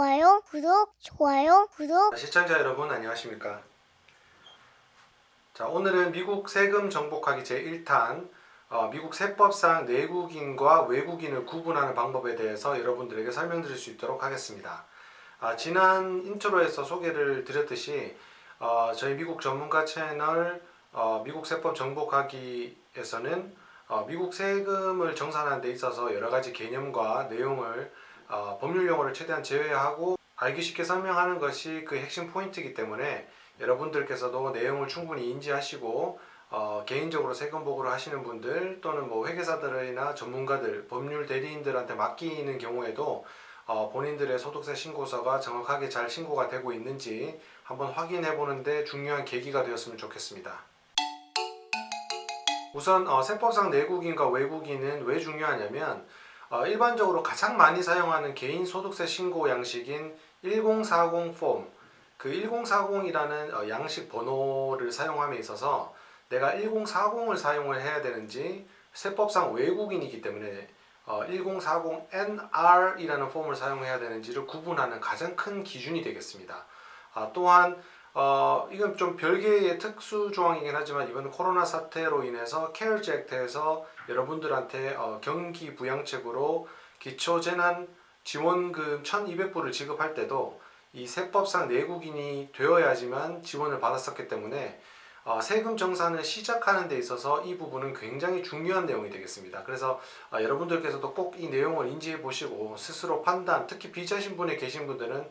좋아요, 구독, 좋아요, 구독. 시청자 여러분 안녕하십니까? 자 오늘은 미국 세금 정복하기 제1탄 어, 미국 세법상 내국인과 외국인을 구분하는 방법에 대해서 여러분들에게 설명드릴 수 있도록 하겠습니다. 아, 지난 인트로에서 소개를 드렸듯이 어, 저희 미국 전문가 채널 어, 미국 세법 정복하기에서는 어, 미국 세금을 정산하는 데 있어서 여러 가지 개념과 내용을 어, 법률 용어를 최대한 제외하고 알기 쉽게 설명하는 것이 그 핵심 포인트이기 때문에 여러분들께서도 내용을 충분히 인지하시고 어, 개인적으로 세금 보고를 하시는 분들 또는 뭐 회계사들이나 전문가들, 법률 대리인들한테 맡기는 경우에도 어, 본인들의 소득세 신고서가 정확하게 잘 신고가 되고 있는지 한번 확인해 보는데 중요한 계기가 되었으면 좋겠습니다. 우선 어, 세법상 내국인과 외국인은 왜 중요하냐면 어, 일반적으로 가장 많이 사용하는 개인 소득세 신고 양식인 1040 폼, 그 1040이라는 어, 양식 번호를 사용함에 있어서 내가 1040을 사용을 해야 되는지 세법상 외국인이기 때문에 어, 1040NR이라는 폼을 사용해야 되는지를 구분하는 가장 큰 기준이 되겠습니다. 아, 또한 어, 이건 좀 별개의 특수 조항이긴 하지만 이번 코로나 사태로 인해서 케어즈 액트에서 여러분들한테 어, 경기 부양책으로 기초 재난 지원금 1,200불을 지급할 때도 이 세법상 내국인이 되어야지만 지원을 받았었기 때문에 어, 세금 정산을 시작하는 데 있어서 이 부분은 굉장히 중요한 내용이 되겠습니다. 그래서 어, 여러분들께서도 꼭 이 내용을 인지해 보시고 스스로 판단, 특히 비자 신분에 계신 분들은 어,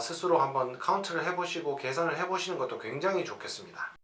스스로 한번 카운트를 해보시고 계산을 해보시는 것도 굉장히 좋겠습니다.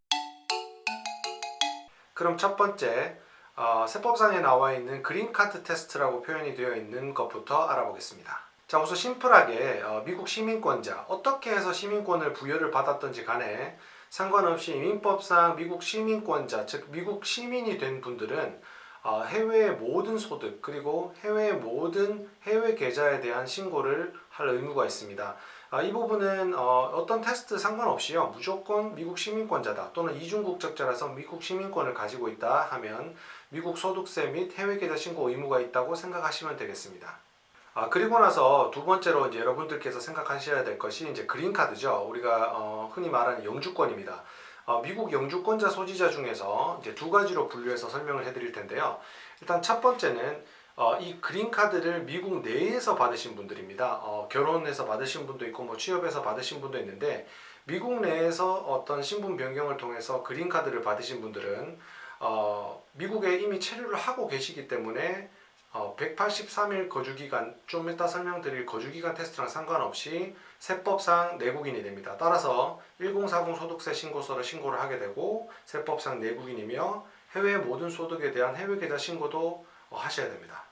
그럼 첫 번째 어, 세법상에 나와 있는 그린카드 테스트라고 표현이 되어 있는 것부터 알아보겠습니다. 자 우선 심플하게 어, 미국 시민권자 어떻게 해서 시민권을 부여를 받았던지 간에 상관없이 민법상 미국 시민권자 즉 미국 시민이 된 분들은 어, 해외의 모든 소득 그리고 해외의 모든 해외 계좌에 대한 신고를 할 의무가 있습니다. 아, 이 부분은 어, 떤 테스트 상관없이요 무조건 미국 시민권자다 또는 이중 국적자라서 미국 시민권을 가지고 있다 하면 미국 소득세 및 해외 계좌 신고 의무가 있다고 생각하시면 되겠습니다. 아, 그리고 나서 두 번째로 이제 여러분들께서 생각하셔야 될 것이 이제 그린카드죠. 우리가 어, 흔히 말하는 영주권입니다. 어, 미국 영주권자 소지자 중에서 이제 두 가지로 분류해서 설명을 해드릴 텐데요. 일단 첫 번째는 어, 이 그린카드를 미국 내에서 받으신 분들입니다. 어, 결혼해서 받으신 분도 있고 뭐 취업해서 받으신 분도 있는데 미국 내에서 어떤 신분 변경을 통해서 그린카드를 받으신 분들은 어, 미국에 이미 체류를 하고 계시기 때문에 어, 183일 거주기간 좀 이따 설명드릴 거주기간 테스트랑 상관없이 세법상 내국인이 됩니다. 따라서 1040 소득세 신고서를 신고를 하게 되고 세법상 내국인이며 해외 모든 소득에 대한 해외 계좌 신고도 어, 하셔야 됩니다.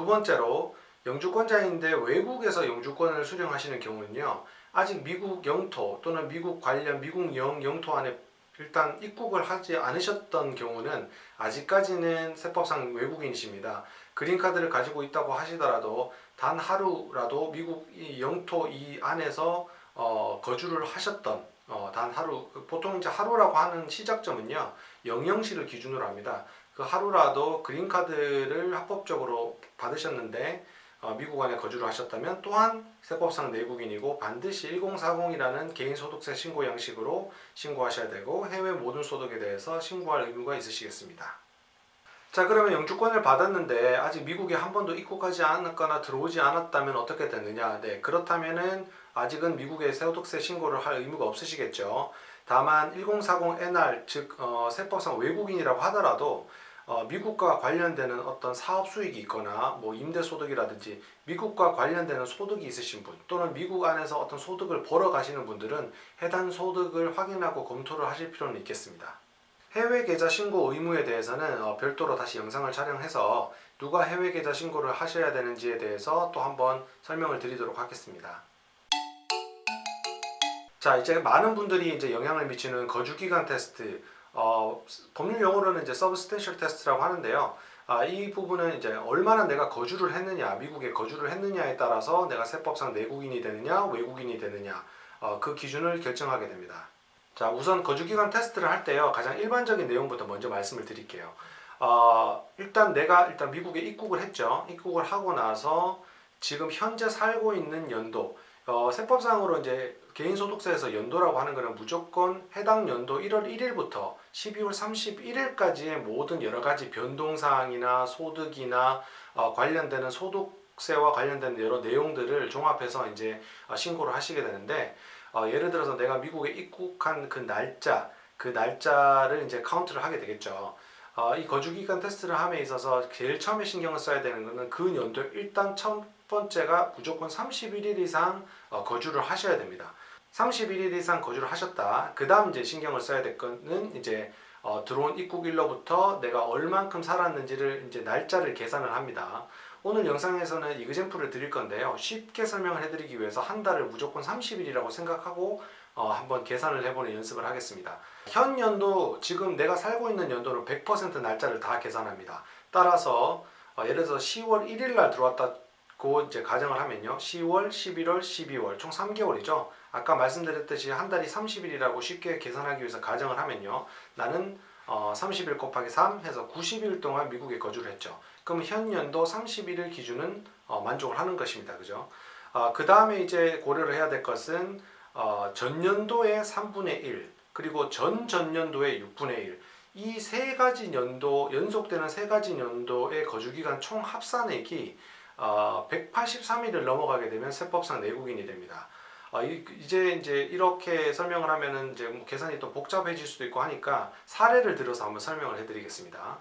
두 번째로 영주권자인데 외국에서 영주권을 수령하시는 경우는요. 아직 미국 영토 또는 미국 관련 미국 영 영토 안에 일단 입국을 하지 않으셨던 경우는 아직까지는 세법상 외국인이십니다. 그린카드를 가지고 있다고 하시더라도 단 하루라도 미국 이 영토 이 안에서 어, 거주를 하셨던 어, 단 하루 보통 이제 하루라고 하는 시작점은요 영영시를 기준으로 합니다. 그 하루라도 그린카드를 합법적으로 받으셨는데 어, 미국 안에 거주를 하셨다면 또한 세법상 내국인이고 반드시 1040이라는 개인 소득세 신고 양식으로 신고하셔야 되고 해외 모든 소득에 대해서 신고할 의무가 있으시겠습니다. 자 그러면 영주권을 받았는데 아직 미국에 한 번도 입국하지 않았거나 들어오지 않았다면 어떻게 되느냐 네 그렇다면은 아직은 미국에 소득세 신고를 할 의무가 없으시겠죠 다만 1040NR 즉 어, 세법상 외국인이라고 하더라도 어, 미국과 관련되는 어떤 사업 수익이 있거나 뭐 임대 소득이라든지 미국과 관련되는 소득이 있으신 분 또는 미국 안에서 어떤 소득을 벌어 가시는 분들은 해당 소득을 확인하고 검토를 하실 필요는 있겠습니다. 해외 계좌 신고 의무에 대해서는 어, 별도로 다시 영상을 촬영해서 누가 해외 계좌 신고를 하셔야 되는지에 대해서 또 한번 설명을 드리도록 하겠습니다. 자, 이제 많은 분들이 이제 영향을 미치는 거주 기간 테스트, 어, 법률 용어로는 이제 substantial test라고 하는데요. 아, 이 부분은 이제 얼마나 내가 거주를 했느냐, 미국에 거주를 했느냐에 따라서 내가 세법상 내국인이 되느냐, 외국인이 되느냐, 어, 그 기준을 결정하게 됩니다. 자, 우선 거주기간 테스트를 할 때요, 가장 일반적인 내용부터 먼저 말씀을 드릴게요. 어, 일단 내가 일단 미국에 입국을 했죠. 입국을 하고 나서 지금 현재 살고 있는 연도, 어, 세법상으로 이제 개인소득세에서 연도라고 하는 것은 무조건 해당 연도 1월 1일부터 12월 31일까지의 모든 여러 가지 변동사항이나 소득이나 어, 관련되는 소득세와 관련된 여러 내용들을 종합해서 이제 어, 신고를 하시게 되는데 어, 예를 들어서 내가 미국에 입국한 그 날짜 그 날짜를 이제 카운트를 하게 되겠죠. 어, 이 거주기간 테스트를 함에 있어서 제일 처음에 신경을 써야 되는 것은 그 연도 일단 첫 번째가 무조건 31일 이상 어, 거주를 하셔야 됩니다. 31일 이상 거주를 하셨다. 그 다음 이제 신경을 써야 될 거는 이제 어, 들어온 입국일로부터 내가 얼만큼 살았는지를 이제 날짜를 계산을 합니다. 오늘 영상에서는 이그젠플을 드릴 건데요. 쉽게 설명을 해드리기 위해서 한 달을 무조건 30일이라고 생각하고 어, 한번 계산을 해보는 연습을 하겠습니다. 현 연도 지금 내가 살고 있는 연도는 100% 날짜를 다 계산합니다. 따라서 어, 예를 들어서 10월 1일 날 들어왔다고 이제 가정을 하면요. 10월, 11월, 12월 총 3개월이죠. 아까 말씀드렸듯이 한 달이 30일이라고 쉽게 계산하기 위해서 가정을 하면요. 나는 어, 30일 곱하기 3 해서 90일 동안 미국에 거주를 했죠. 그럼 현 연도 31일 기준은 어, 만족을 하는 것입니다. 그죠? 어, 그 다음에 이제 고려를 해야 될 것은 어, 전년도의 3분의 1 그리고 전 전년도의 6분의 1 이 세 가지 연도 연속되는 세 가지 연도의 거주 기간 총 합산액이 어, 183일을 넘어가게 되면 세법상 내국인이 됩니다. 어, 이, 이제 이제 이렇게 설명을 하면은 이제 뭐 계산이 또 복잡해질 수도 있고 하니까 사례를 들어서 한번 설명을 해드리겠습니다.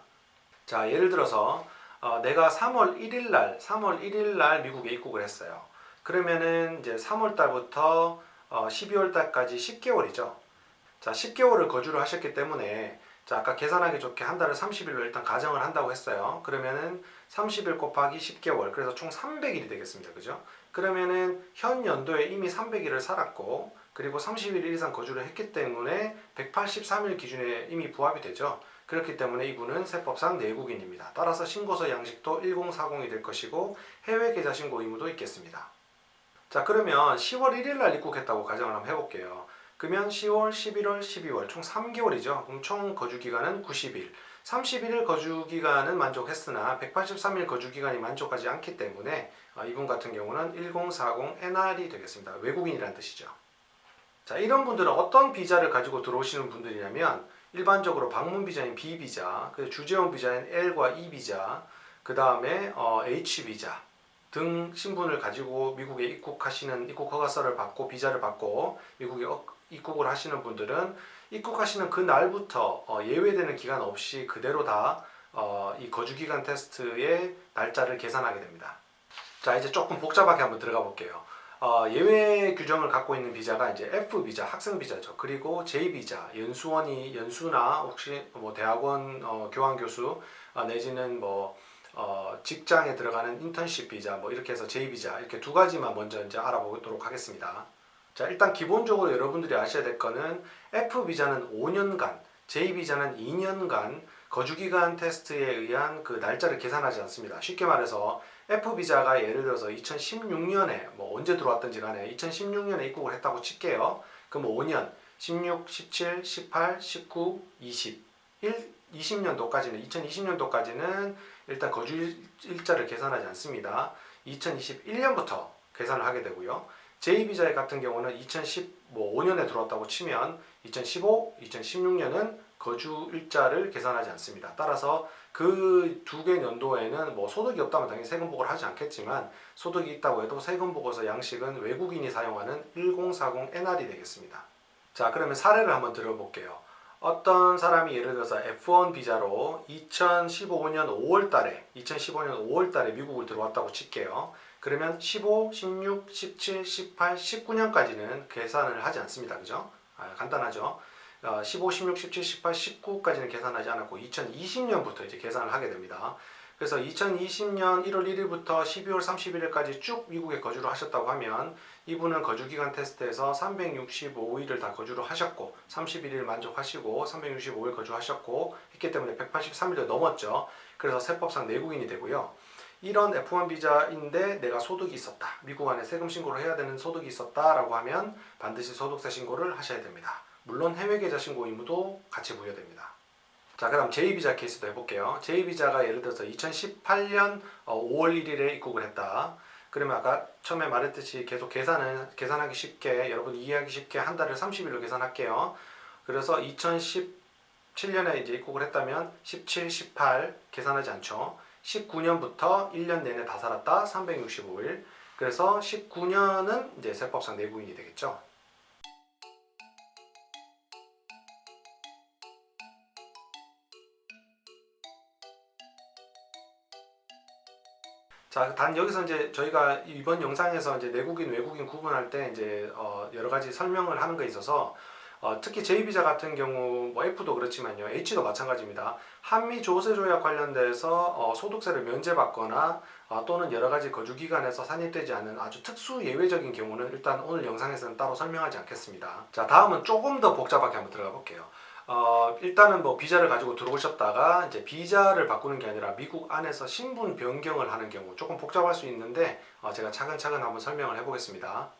자 예를 들어서 어, 내가 3월 1일 날 3월 1일 날 미국에 입국을 했어요. 그러면은 이제 3월 달부터 어, 12월 달까지 10개월이죠. 자 10개월을 거주를 하셨기 때문에 자 아까 계산하기 좋게 한 달을 30일로 일단 가정을 한다고 했어요. 그러면은 30일 곱하기 10개월 그래서 총 300일이 되겠습니다. 그죠? 그러면은 현 연도에 이미 300일을 살았고 그리고 30일 이상 거주를 했기 때문에 183일 기준에 이미 부합이 되죠. 그렇기 때문에 이분은 세법상 내국인입니다. 따라서 신고서 양식도 1040이 될 것이고 해외 계좌 신고 의무도 있겠습니다. 자 그러면 10월 1일 날 입국했다고 가정을 한번 해볼게요. 그러면 10월, 11월, 12월 총 3개월이죠. 그럼 총 거주 기간은 90일. 31일 거주 기간은 만족했으나 183일 거주 기간이 만족하지 않기 때문에 어, 이분 같은 경우는 1040 NR이 되겠습니다. 외국인이라는 뜻이죠. 자, 이런 분들은 어떤 비자를 가지고 들어오시는 분들이냐면 일반적으로 방문 비자인 B 비자, 그 주재원 비자인 L과 E 비자, 그 다음에 어, H 비자 등 신분을 가지고 미국에 입국하시는 입국 허가서를 받고 비자를 받고 미국에 어- 입국을 하시는 분들은 입국하시는 그 날부터 어, 예외되는 기간 없이 그대로 다 어, 이 거주 기간 테스트의 날짜를 계산하게 됩니다. 자 이제 조금 복잡하게 한번 들어가 볼게요. 어, 예외 규정을 갖고 있는 비자가 이제 F 비자, 학생 비자죠. 그리고 J 비자, 연수원이 연수나 혹시 뭐 대학원 어, 교환 교수 어, 내지는 뭐 어, 직장에 들어가는 인턴십 비자 뭐 이렇게 해서 J 비자 이렇게 두 가지만 먼저 이제 알아보도록 하겠습니다. 자 일단 기본적으로 여러분들이 아셔야 될 거는 F 비자는 5년간, J 비자는 2년간 거주 기간 테스트에 의한 그 날짜를 계산하지 않습니다. 쉽게 말해서 F 비자가 예를 들어서 2016년에 뭐 언제 들어왔든지 간에 2016년에 입국을 했다고 칠게요. 그럼 5년 16, 17, 18, 19, 20 1, 20년도까지는 2020년도까지는 일단 거주 일자를 계산하지 않습니다. 2021년부터 계산을 하게 되고요. 제 비자 같은 경우는 2015년에 들어왔다고 치면 2015, 2016년은 거주 일자를 계산하지 않습니다. 따라서 그 두 개 연도에는 뭐 소득이 없다면 당연히 세금 보고를 하지 않겠지만 소득이 있다고 해도 세금 보고서 양식은 외국인이 사용하는 1040 NR이 되겠습니다. 자, 그러면 사례를 한번 들어볼게요. 어떤 사람이 예를 들어서 F1 비자로 2015년 5월 달에 2015년 5월 달에 미국을 들어왔다고 칠게요. 그러면 15, 16, 17, 18, 19년까지는 계산을 하지 않습니다. 그죠? 아, 간단하죠? 어, 15, 16, 17, 18, 19까지는 계산하지 않았고 2020년부터 이제 계산을 하게 됩니다. 그래서 2020년 1월 1일부터 12월 31일까지 쭉 미국에 거주를 하셨다고 하면 이분은 거주기간 테스트에서 365일을 다 거주를 하셨고 31일 만족하시고 365일 거주하셨고 했기 때문에 183일도 넘었죠. 그래서 세법상 내국인이 되고요. 이런 F1 비자인데 내가 소득이 있었다. 미국 안에 세금 신고를 해야 되는 소득이 있었다라고 하면 반드시 소득세 신고를 하셔야 됩니다. 물론 해외 계좌 신고 의무도 같이 부여됩니다. 자, 그 다음 J 비자 케이스도 해볼게요. J 비자가 예를 들어서 2018년 5월 1일에 입국을 했다. 그러면 아까 처음에 말했듯이 계속 계산은 계산하기 쉽게 여러분 이해하기 쉽게 한 달을 30일로 계산할게요. 그래서 2017년에 이제 입국을 했다면 17, 18 계산하지 않죠. 19년부터 1년 내내 다 살았다 365일. 그래서 19년은 이제 세법상 내국인이 되겠죠. 자, 단 여기서 이제 저희가 이번 영상에서 이제 내국인, 외국인 구분할 때 이제 어 여러 가지 설명을 하는 거에 있어서 어 특히 J 비자 같은 경우 뭐 F도 그렇지만요, H도 마찬가지입니다. 한미 조세 조약 관련돼서 어 소득세를 면제받거나 어 또는 여러 가지 거주 기간에서 산입되지 않은 아주 특수 예외적인 경우는 일단 오늘 영상에서는 따로 설명하지 않겠습니다. 자, 다음은 조금 더 복잡하게 한번 들어가 볼게요. 어, 일단은 뭐 비자를 가지고 들어오셨다가 이제 비자를 바꾸는 게 아니라 미국 안에서 신분 변경을 하는 경우 조금 복잡할 수 있는데 어, 제가 차근차근 한번 설명을 해보겠습니다.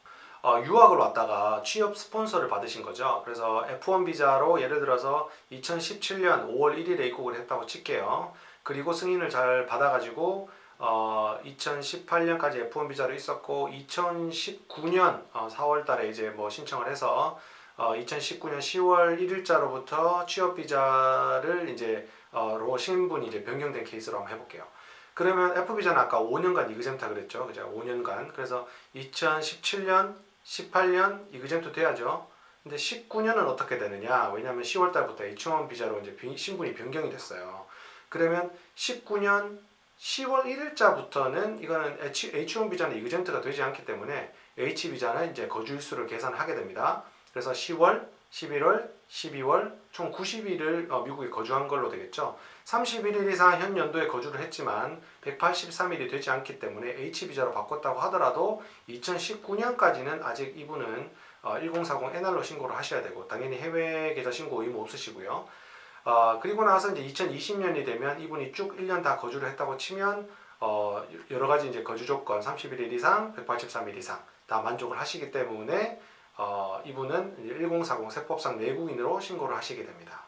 어, 유학을 왔다가 취업 스폰서를 받으신 거죠. 그래서 F1 비자로 예를 들어서 2017년 5월 1일에 입국을 했다고 칠게요. 그리고 승인을 잘 받아가지고 어, 2018년까지 F1 비자로 있었고 2019년 어, 4월 달에 이제 뭐 신청을 해서 어, 2019년 10월 1일자로부터 취업 비자를 이제 어, 로 신분이 이제 변경된 케이스로 한번 해볼게요. 그러면 F 비자는 아까 5년간 이그잼타 그랬죠, 그죠? 5년간. 그래서 2017년, 18년 이그잼트 돼야죠. 근데 19년은 어떻게 되느냐? 왜냐하면 10월 달부터 H1 비자로 이제 비- 신분이 변경이 됐어요. 그러면 19년 10월 1일자부터는 이거는 H, H1 비자는 이그잼트가 되지 않기 때문에 H 비자는 이제 거주일수를 계산하게 됩니다. 그래서 10월, 11월, 12월 총 90일을 어, 미국에 거주한 걸로 되겠죠. 31일 이상 현 연도에 거주를 했지만 183일이 되지 않기 때문에 H 비자로 바꿨다고 하더라도 2019년까지는 아직 이분은 어, 1040 NR로 신고를 하셔야 되고 당연히 해외 계좌 신고 의무 없으시고요. 어, 그리고 나서 이제 2020년이 되면 이분이 쭉 1년 다 거주를 했다고 치면 어, 여러 가지 이제 거주 조건 31일 이상, 183일 이상 다 만족을 하시기 때문에 어, 이분은 1040 세법상 내국인으로 신고를 하시게 됩니다.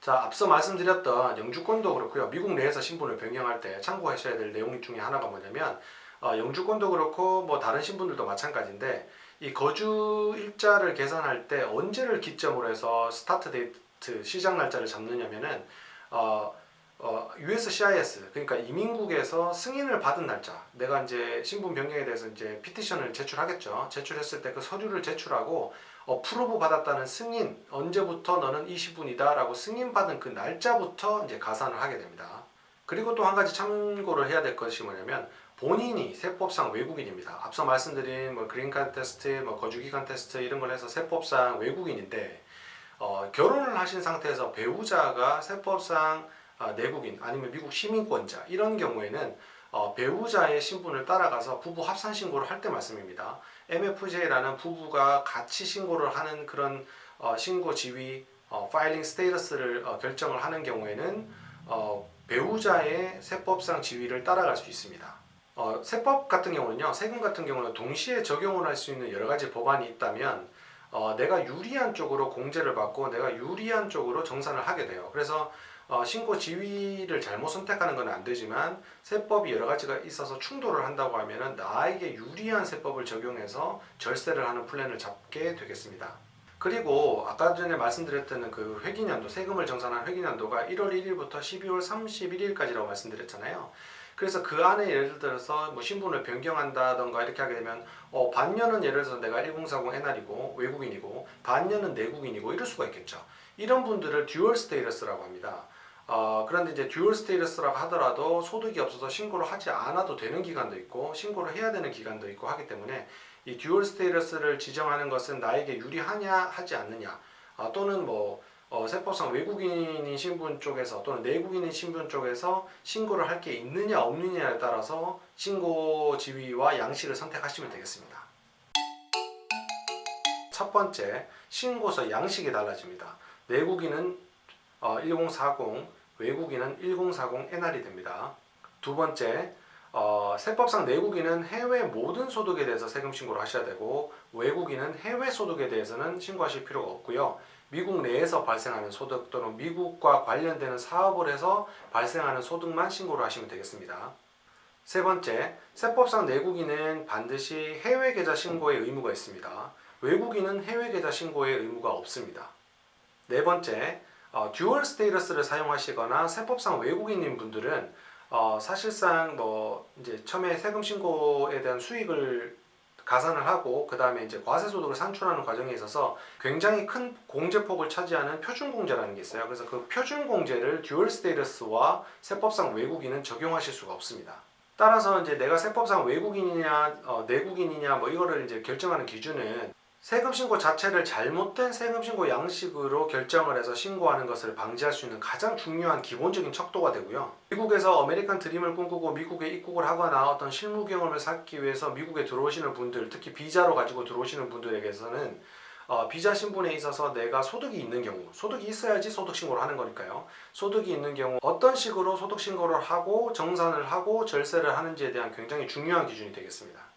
자, 앞서 말씀드렸던 영주권도 그렇고요. 미국 내에서 신분을 변경할 때 참고하셔야 될 내용 중에 하나가 뭐냐면 어, 영주권도 그렇고 뭐 다른 신분들도 마찬가지인데 이 거주 일자를 계산할 때 언제를 기점으로 해서 스타트 데이트 시작 날짜를 잡느냐면은 어, 어, USCIS 그러니까 이민국에서 승인을 받은 날짜. 내가 이제 신분 변경에 대해서 이제 피티션을 제출하겠죠. 제출했을 때 그 서류를 제출하고 어, 프로브 받았다는 승인 언제부터 너는 이 신분이다 라고 승인 받은 그 날짜부터 이제 가산을 하게 됩니다. 그리고 또 한 가지 참고를 해야 될 것이 뭐냐면 본인이 세법상 외국인입니다. 앞서 말씀드린 뭐 그린카드 테스트 뭐 거주기간 테스트 이런 걸 해서 세법상 외국인인데 어, 결혼을 하신 상태에서 배우자가 세법상 아, 내국인 아니면 미국 시민권자 이런 경우에는 어, 배우자의 신분을 따라가서 부부 합산 신고를 할 때 말씀입니다. MFJ라는 부부가 같이 신고를 하는 그런 어, 신고 지위, 어, 파일링 스테이터스를 어, 결정을 하는 경우에는 어, 배우자의 세법상 지위를 따라갈 수 있습니다. 어, 세법 같은 경우는요, 세금 같은 경우는 동시에 적용을 할 수 있는 여러 가지 법안이 있다면 어, 내가 유리한 쪽으로 공제를 받고 내가 유리한 쪽으로 정산을 하게 돼요. 그래서 어, 신고 지위를 잘못 선택하는 건 안 되지만 세법이 여러 가지가 있어서 충돌을 한다고 하면은 나에게 유리한 세법을 적용해서 절세를 하는 플랜을 잡게 되겠습니다. 그리고 아까 전에 말씀드렸던 그 회기년도 세금을 정산한 회기년도가 1월 1일부터 12월 31일까지라고 말씀드렸잖아요. 그래서 그 안에 예를 들어서 뭐 신분을 변경한다던가 이렇게 하게 되면 어, 반년은 예를 들어서 내가 1040 NR이고 외국인이고 반년은 내국인이고 이럴 수가 있겠죠. 이런 분들을 듀얼 스테이러스라고 합니다. 어, 그런데 이제 듀얼 스테이러스라고 하더라도 소득이 없어서 신고를 하지 않아도 되는 기간도 있고 신고를 해야 되는 기간도 있고 하기 때문에 이 듀얼 스테이러스를 지정하는 것은 나에게 유리하냐 하지 않느냐 아, 또는 뭐 어, 세법상 외국인인 신분 쪽에서 또는 내국인인 신분 쪽에서 신고를 할 게 있느냐 없느냐에 따라서 신고 지위와 양식을 선택하시면 되겠습니다. 첫 번째 신고서 양식이 달라집니다. 내국인은 어, 1040, 외국인은 1040 NR이 됩니다. 두 번째, 어, 세법상 내국인은 해외 모든 소득에 대해서 세금 신고를 하셔야 되고 외국인은 해외 소득에 대해서는 신고하실 필요가 없고요. 미국 내에서 발생하는 소득 또는 미국과 관련되는 사업을 해서 발생하는 소득만 신고를 하시면 되겠습니다. 세 번째, 세법상 내국인은 반드시 해외 계좌 신고의 의무가 있습니다. 외국인은 해외 계좌 신고의 의무가 없습니다. 네 번째, 어, 듀얼 스테이러스를 사용하시거나 세법상 외국인인 분들은 어, 사실상 뭐 이제 처음에 세금 신고에 대한 수익을 가산을 하고 그 다음에 이제 과세 소득을 산출하는 과정에 있어서 굉장히 큰 공제폭을 차지하는 표준 공제라는 게 있어요. 그래서 그 표준 공제를 듀얼 스테이러스와 세법상 외국인은 적용하실 수가 없습니다. 따라서 이제 내가 세법상 외국인이냐 어, 내국인이냐 뭐 이거를 이제 결정하는 기준은 세금 신고 자체를 잘못된 세금 신고 양식으로 결정을 해서 신고하는 것을 방지할 수 있는 가장 중요한 기본적인 척도가 되고요. 미국에서 어메리칸 드림을 꿈꾸고 미국에 입국을 하거나 어떤 실무 경험을 쌓기 위해서 미국에 들어오시는 분들, 특히 비자로 가지고 들어오시는 분들에게서는 어, 비자 신분에 있어서 내가 소득이 있는 경우, 소득이 있어야지 소득 신고를 하는 거니까요. 소득이 있는 경우 어떤 식으로 소득 신고를 하고 정산을 하고 절세를 하는지에 대한 굉장히 중요한 기준이 되겠습니다.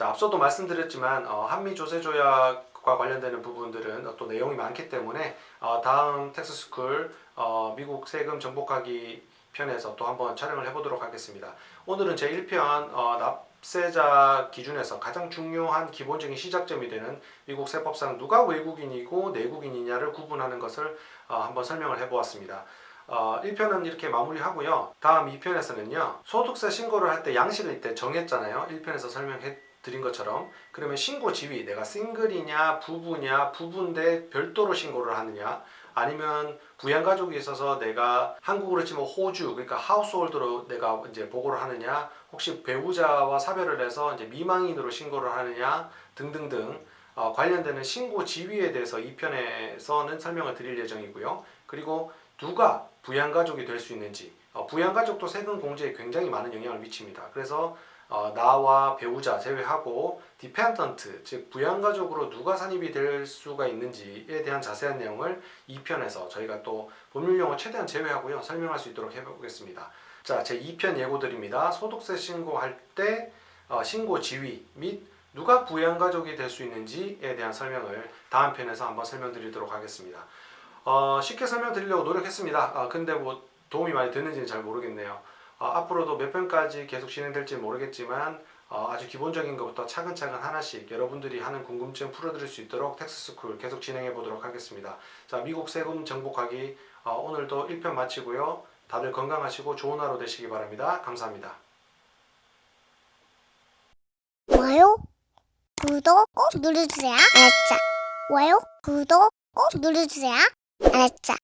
자, 앞서도 말씀드렸지만 어, 한미 조세 조약과 관련되는 부분들은 어, 또 내용이 많기 때문에 어, 다음 텍스스쿨 어, 미국 세금 정복하기 편에서 또 한번 촬영을 해보도록 하겠습니다. 오늘은 제 1편 어, 납세자 기준에서 가장 중요한 기본적인 시작점이 되는 미국 세법상 누가 외국인이고 내국인이냐를 구분하는 것을 어, 한번 설명을 해보았습니다. 어, 1편은 이렇게 마무리하고요. 다음 2편에서는요. 소득세 신고를 할 때 양식을 이때 정했잖아요. 1편에서 설명해 드린 것처럼 그러면 신고 지위 내가 싱글이냐 부부냐 부부인데 별도로 신고를 하느냐 아니면 부양 가족이 있어서 내가 한국으로 치면 호주 그러니까 하우스홀드로 내가 이제 보고를 하느냐 혹시 배우자와 사별을 해서 이제 미망인으로 신고를 하느냐 등등등 어, 관련되는 신고 지위에 대해서 2편에서는 설명을 드릴 예정이고요. 그리고 누가 부양 가족이 될 수 있는지 어, 부양 가족도 세금 공제에 굉장히 많은 영향을 미칩니다. 그래서 어, 나와 배우자 제외하고 디펜던트 즉 부양가족으로 누가 산입이 될 수가 있는지에 대한 자세한 내용을 2편에서 저희가 또 법률 용어 최대한 제외하고요 설명할 수 있도록 해보겠습니다. 자, 제 2편 예고드립니다. 소득세 신고할 때 어, 신고 지위 및 누가 부양가족이 될 수 있는지에 대한 설명을 다음 편에서 한번 설명드리도록 하겠습니다. 어, 쉽게 설명드리려고 노력했습니다. 아, 근데 뭐 도움이 많이 되는지는 잘 모르겠네요. 어, 앞으로도 몇 편까지 계속 진행될지 모르겠지만 어, 아주 기본적인 것부터 차근차근 하나씩 여러분들이 하는 궁금증 풀어드릴 수 있도록 텍스스쿨 계속 진행해 보도록 하겠습니다. 자, 미국 세금 정복하기 어, 오늘도 1편 마치고요. 다들 건강하시고 좋은 하루 되시기 바랍니다. 감사합니다. 좋아요, 구독 꼭 눌러주세요. 알았죠? 좋아요, 구독 꼭 눌러주세요. 알았죠?